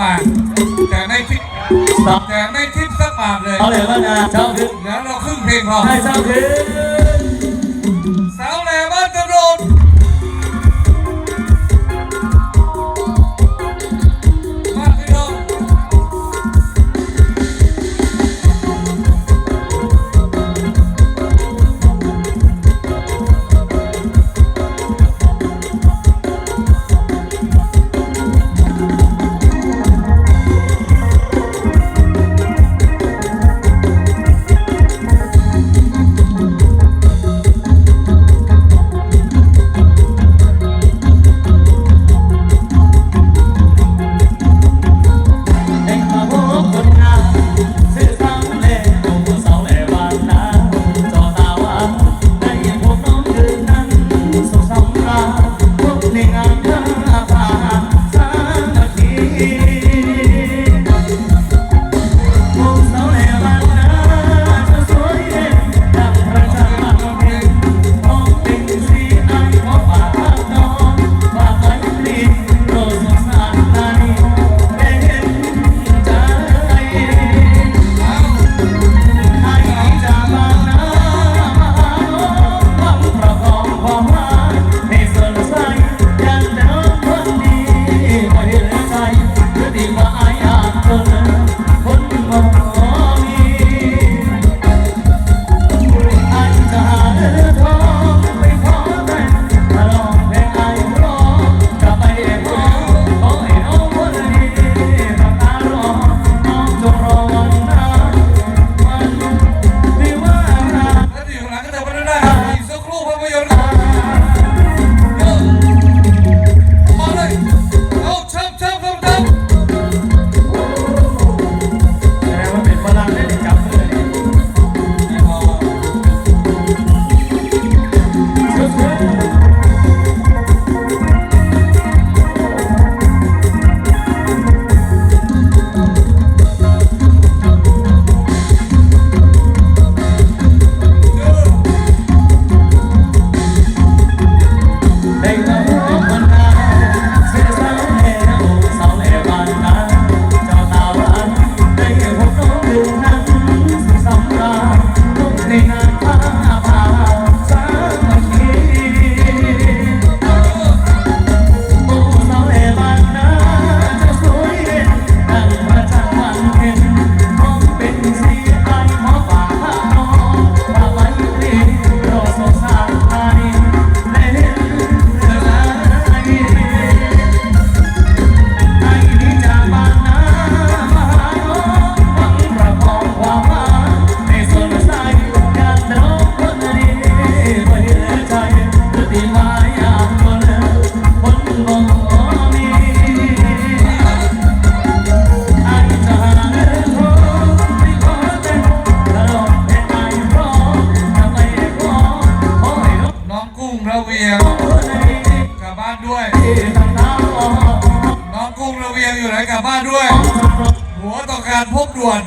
มา แต่ในทิปแต่ในทิปสักบาทเลยเอาเลยว่านะเช้าถึงแล้วเราครึ่งเพลงพอให้เช้าถึงเช้า Oh, ระเวียงกลับบ้านด้วย น้องกุ้งระเวียงอยู่ไหนกลับบ้านด้วย หัวต่อการพบด่วน